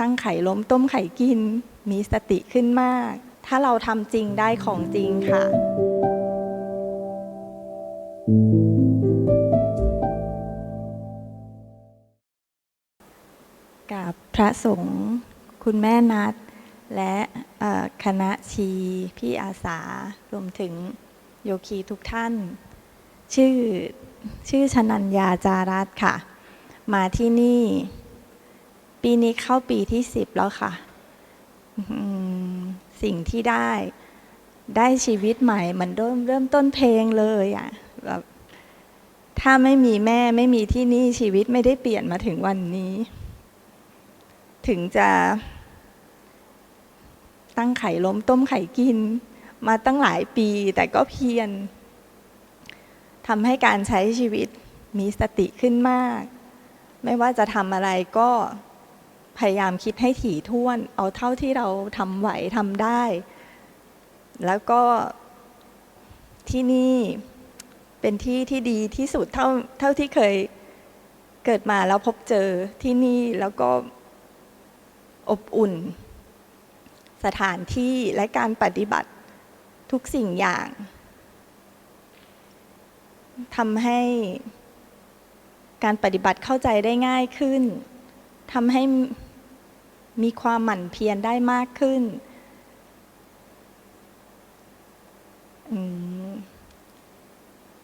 ตั้งไข่ล้มต้มไข่กิน มีสติขึ้นมาก ถ้าเราทำจริงได้ของจริงค่ะ กับพระสงฆ์คุณแม่นัดและคณะชีพี่อาสารวมถึงโยคีทุกท่าน ชื่อชื่อชนัญญาจารัตค่ะ มาที่นี่ ปีนี้เข้าปีที่สิบแล้วค่ะ สิ่งที่ได้ได้ชีวิตใหม่เหมันเริ่มเริ่มต้นเพลงเลยอะ่ะแบบถ้าไม่มีแม่ไม่มีที่นี่ชีวิตไม่ได้เปลี่ยนมาถึงวันนี้ ถึงจะ ตั้งไข่ล้มต้มไข่กิน มาตั้งหลายปีแต่ก็เพียรทำให้การใช้ชีวิตมีสติขึ้นมาก ไม่ว่าจะทำอะไรก็ พยายามคิดให้ถี่ถ้วน เอาเท่าที่เราทำไหวทำได้ แล้วก็ที่นี่เป็นที่ที่ดีที่สุดเท่าเท่าที่เคยเกิดมาแล้วพบเจอที่นี่แล้วก็อบอุ่น สถานที่และการปฏิบัติทุกสิ่งอย่างทำให้การปฏิบัติเข้าใจได้ง่ายขึ้นทำให้ มีความหมั่นเพียรได้มากขึ้น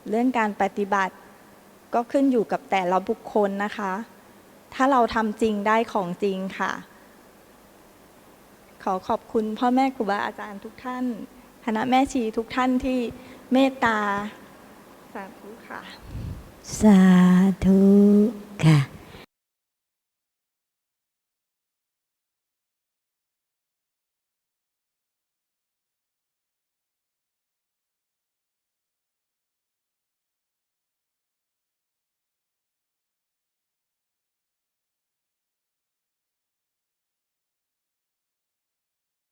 เรื่องการปฏิบัติก็ขึ้นอยู่กับแต่ละบุคคลนะคะ ถ้าเราทำจริงได้ของจริงค่ะ ขอขอบคุณพ่อแม่ครูบาอาจารย์ทุกท่าน คณะแม่ชีทุกท่านที่เมตตา สาธุค่ะ สาธุ